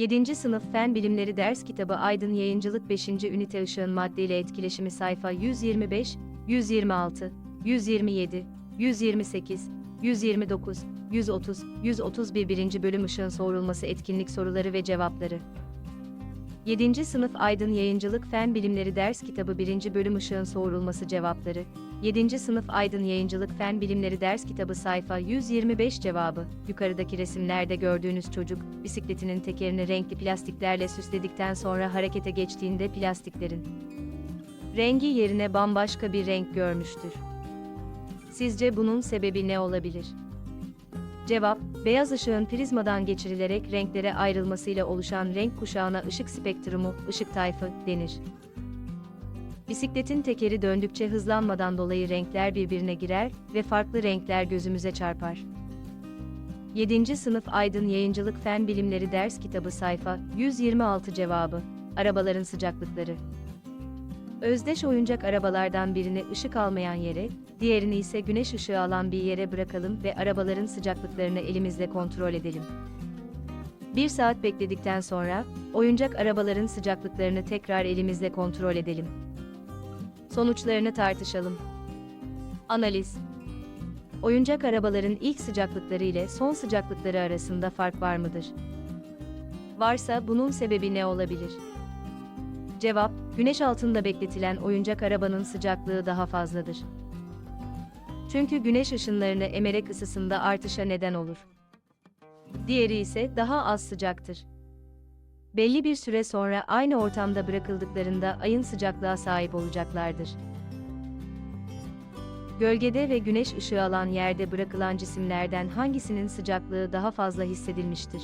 7. Sınıf Fen Bilimleri Ders Kitabı Aydın Yayıncılık 5. Ünite Işığın Madde ile Etkileşimi Sayfa 125, 126, 127, 128, 129, 130, 131 1. Bölüm Işığın Soğurulması Etkinlik Soruları ve Cevapları 7. Sınıf Aydın Yayıncılık Fen Bilimleri Ders Kitabı 1. Bölüm Işığın Soğurulması Cevapları 7. Sınıf Aydın Yayıncılık Fen Bilimleri Ders Kitabı sayfa 125 cevabı. Yukarıdaki resimlerde gördüğünüz çocuk, bisikletinin tekerini renkli plastiklerle süsledikten sonra harekete geçtiğinde plastiklerin rengi yerine bambaşka bir renk görmüştür. Sizce bunun sebebi ne olabilir? Cevap, beyaz ışığın prizmadan geçirilerek renklere ayrılmasıyla oluşan renk kuşağına ışık spektrumu, ışık tayfı denir. Bisikletin tekeri döndükçe hızlanmadan dolayı renkler birbirine girer ve farklı renkler gözümüze çarpar. 7. Sınıf Aydın Yayıncılık Fen Bilimleri Ders Kitabı sayfa 126 cevabı. Arabaların sıcaklıkları. Özdeş oyuncak arabalardan birini ışık almayan yere, diğerini ise güneş ışığı alan bir yere bırakalım ve arabaların sıcaklıklarını elimizle kontrol edelim. Bir saat bekledikten sonra, oyuncak arabaların sıcaklıklarını tekrar elimizle kontrol edelim. Sonuçlarını tartışalım. Analiz Oyuncak arabaların ilk sıcaklıkları ile son sıcaklıkları arasında fark var mıdır? Varsa bunun sebebi ne olabilir? Cevap, güneş altında bekletilen oyuncak arabanın sıcaklığı daha fazladır. Çünkü güneş ışınlarını emerek ısısında artışa neden olur. Diğeri ise daha az sıcaktır. Belli bir süre sonra aynı ortamda bırakıldıklarında ayın sıcaklığa sahip olacaklardır. Gölgede ve güneş ışığı alan yerde bırakılan cisimlerden hangisinin sıcaklığı daha fazla hissedilmiştir?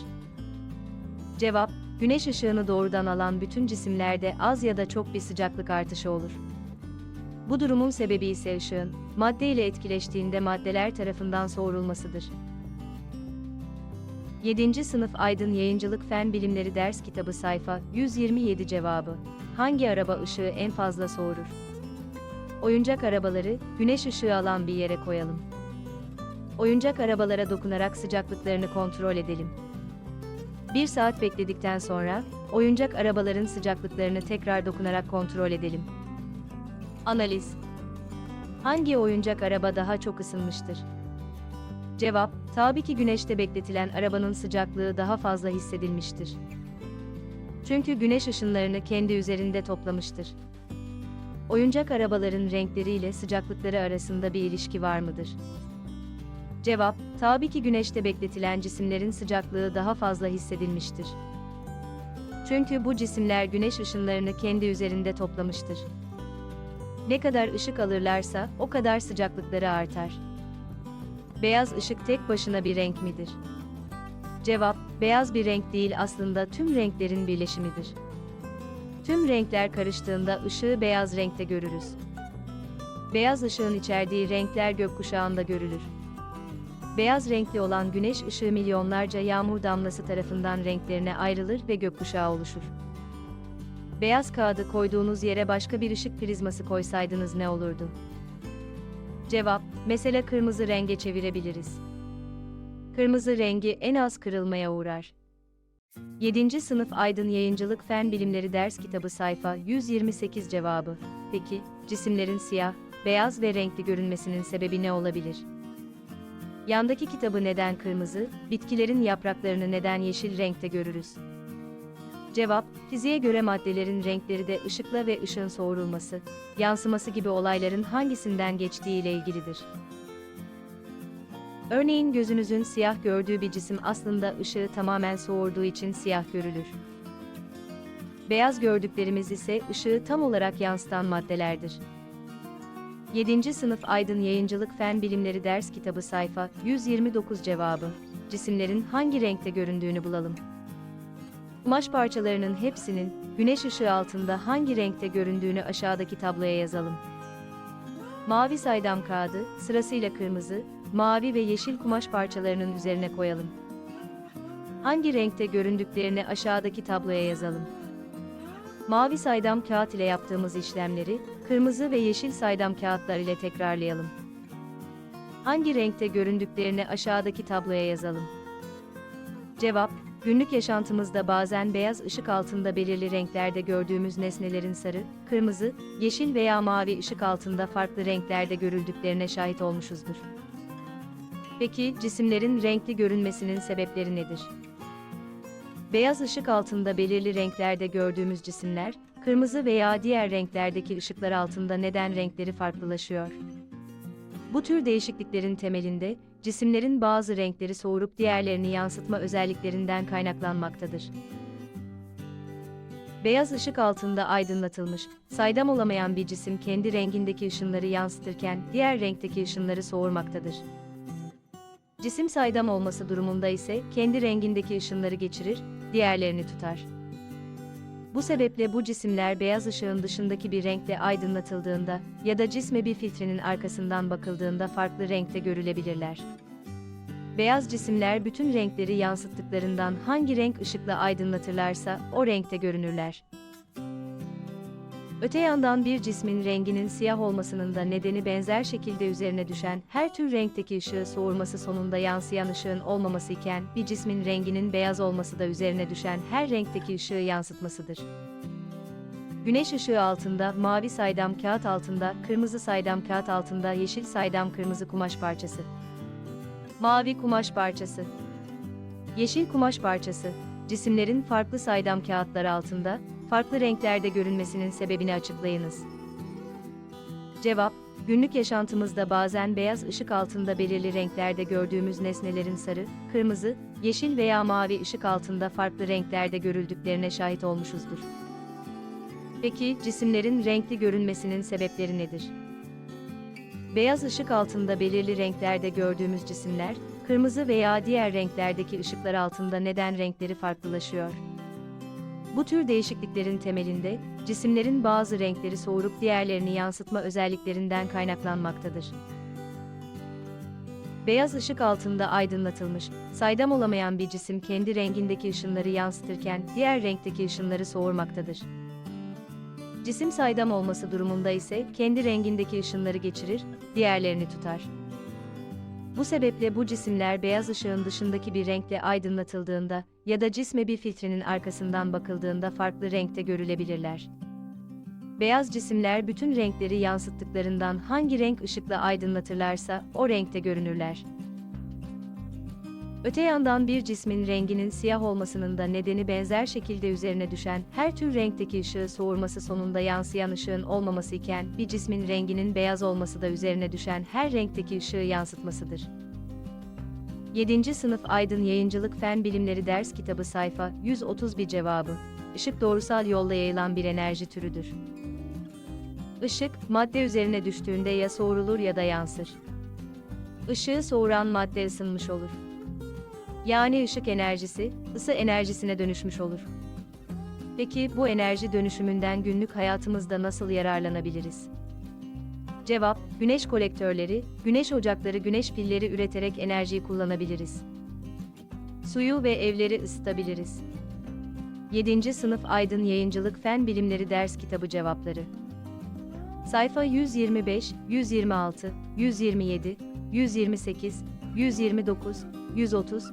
Cevap, güneş ışığını doğrudan alan bütün cisimlerde az ya da çok bir sıcaklık artışı olur. Bu durumun sebebi ise ışığın, madde ile etkileştiğinde maddeler tarafından soğurulmasıdır. 7. Sınıf Aydın Yayıncılık Fen Bilimleri Ders Kitabı sayfa 127 cevabı. Hangi araba ışığı en fazla soğurur? Oyuncak arabaları güneş ışığı alan bir yere koyalım. Oyuncak arabalara dokunarak sıcaklıklarını kontrol edelim. Bir saat bekledikten sonra oyuncak arabaların sıcaklıklarını tekrar dokunarak kontrol edelim. Analiz Hangi oyuncak araba daha çok ısınmıştır? Cevap, tabii güneşte bekletilen arabanın sıcaklığı daha fazla hissedilmiştir. Çünkü güneş ışınlarını kendi üzerinde toplamıştır. Oyuncak arabaların renkleriyle sıcaklıkları arasında bir ilişki var mıdır? Cevap, tabii ki güneşte bekletilen cisimlerin sıcaklığı daha fazla hissedilmiştir. Çünkü bu cisimler güneş ışınlarını kendi üzerinde toplamıştır. Ne kadar ışık alırlarsa o kadar sıcaklıkları artar. Beyaz ışık tek başına bir renk midir? Cevap, beyaz bir renk değil aslında tüm renklerin birleşimidir. Tüm renkler karıştığında ışığı beyaz renkte görürüz. Beyaz ışığın içerdiği renkler gökkuşağında görülür. Beyaz renkli olan güneş ışığı milyonlarca yağmur damlası tarafından renklerine ayrılır ve gökkuşağı oluşur. Beyaz kağıdı koyduğunuz yere başka bir ışık prizması koysaydınız ne olurdu? Cevap, mesela kırmızı renge çevirebiliriz. Kırmızı rengi en az kırılmaya uğrar. 7. Sınıf Aydın Yayıncılık Fen Bilimleri Ders Kitabı sayfa 128 cevabı. Peki, cisimlerin siyah, beyaz ve renkli görünmesinin sebebi ne olabilir? Yandaki kitabı neden kırmızı, bitkilerin yapraklarını neden yeşil renkte görürüz? Cevap, fiziğe göre maddelerin renkleri de ışıkla ve ışığın soğurulması, yansıması gibi olayların hangisinden geçtiği ile ilgilidir. Örneğin gözünüzün siyah gördüğü bir cisim aslında ışığı tamamen soğurduğu için siyah görülür. Beyaz gördüklerimiz ise ışığı tam olarak yansıtan maddelerdir. 7. Sınıf Aydın Yayıncılık Fen Bilimleri Ders Kitabı sayfa 129 cevabı. Cisimlerin hangi renkte göründüğünü bulalım. Kumaş parçalarının hepsinin güneş ışığı altında hangi renkte göründüğünü aşağıdaki tabloya yazalım. Mavi saydam kağıdı sırasıyla kırmızı, mavi ve yeşil kumaş parçalarının üzerine koyalım. Hangi renkte göründüklerini aşağıdaki tabloya yazalım. Mavi saydam kağıt ile yaptığımız işlemleri kırmızı ve yeşil saydam kağıtlar ile tekrarlayalım. Hangi renkte göründüklerini aşağıdaki tabloya yazalım. Cevap, günlük yaşantımızda bazen beyaz ışık altında belirli renklerde gördüğümüz nesnelerin sarı, kırmızı, yeşil veya mavi ışık altında farklı renklerde görüldüklerine şahit olmuşuzdur. Peki, cisimlerin renkli görünmesinin sebepleri nedir? Beyaz ışık altında belirli renklerde gördüğümüz cisimler, kırmızı veya diğer renklerdeki ışıklar altında neden renkleri farklılaşıyor? Bu tür değişikliklerin temelinde, cisimlerin bazı renkleri soğurup diğerlerini yansıtma özelliklerinden kaynaklanmaktadır. Beyaz ışık altında aydınlatılmış, saydam olamayan bir cisim kendi rengindeki ışınları yansıtırken diğer renkteki ışınları soğurmaktadır. Cisim saydam olması durumunda ise kendi rengindeki ışınları geçirir, diğerlerini tutar. Bu sebeple bu cisimler beyaz ışığın dışındaki bir renkle aydınlatıldığında ya da cisme bir filtrenin arkasından bakıldığında farklı renkte görülebilirler. Beyaz cisimler bütün renkleri yansıttıklarından hangi renk ışıkla aydınlatırlarsa o renkte görünürler. Öte yandan bir cismin renginin siyah olmasının da nedeni benzer şekilde üzerine düşen her tür renkteki ışığı soğurması sonunda yansıyan ışığın olmaması iken bir cismin renginin beyaz olması da üzerine düşen her renkteki ışığı yansıtmasıdır. Güneş ışığı altında, mavi saydam kağıt altında, kırmızı saydam kağıt altında, yeşil saydam kırmızı kumaş parçası. Mavi kumaş parçası. Yeşil kumaş parçası. Cisimlerin farklı saydam kağıtlar altında, farklı renklerde görünmesinin sebebini açıklayınız. Cevap, günlük yaşantımızda bazen beyaz ışık altında belirli renklerde gördüğümüz nesnelerin sarı, kırmızı, yeşil veya mavi ışık altında farklı renklerde görüldüklerine şahit olmuşuzdur. Peki, cisimlerin renkli görünmesinin sebepleri nedir? Beyaz ışık altında belirli renklerde gördüğümüz cisimler, kırmızı veya diğer renklerdeki ışıklar altında neden renkleri farklılaşıyor? Bu tür değişikliklerin temelinde, cisimlerin bazı renkleri soğurup diğerlerini yansıtma özelliklerinden kaynaklanmaktadır. Beyaz ışık altında aydınlatılmış, saydam olamayan bir cisim kendi rengindeki ışınları yansıtırken diğer renkteki ışınları soğurmaktadır. Cisim saydam olması durumunda ise kendi rengindeki ışınları geçirir, diğerlerini tutar. Bu sebeple bu cisimler beyaz ışığın dışındaki bir renkle aydınlatıldığında ya da cisme bir filtrenin arkasından bakıldığında farklı renkte görülebilirler. Beyaz cisimler bütün renkleri yansıttıklarından hangi renk ışıkla aydınlatırlarsa o renkte görünürler. Öte yandan bir cismin renginin siyah olmasının da nedeni benzer şekilde üzerine düşen her tür renkteki ışığı soğurması sonunda yansıyan ışığın olmaması iken bir cismin renginin beyaz olması da üzerine düşen her renkteki ışığı yansıtmasıdır. 7. Sınıf Aydın Yayıncılık Fen Bilimleri Ders Kitabı Sayfa 131 Cevabı Işık doğrusal yolla yayılan bir enerji türüdür. Işık, madde üzerine düştüğünde ya soğurulur ya da yansır. Işığı soğuran madde ısınmış olur. Yani ışık enerjisi, ısı enerjisine dönüşmüş olur. Peki bu enerji dönüşümünden günlük hayatımızda nasıl yararlanabiliriz? Cevap, güneş kolektörleri, güneş ocakları güneş pilleri üreterek enerjiyi kullanabiliriz. Suyu ve evleri ısıtabiliriz. 7. Sınıf Aydın Yayıncılık Fen Bilimleri Ders Kitabı Cevapları Sayfa 125, 126, 127, 128, 129, 130,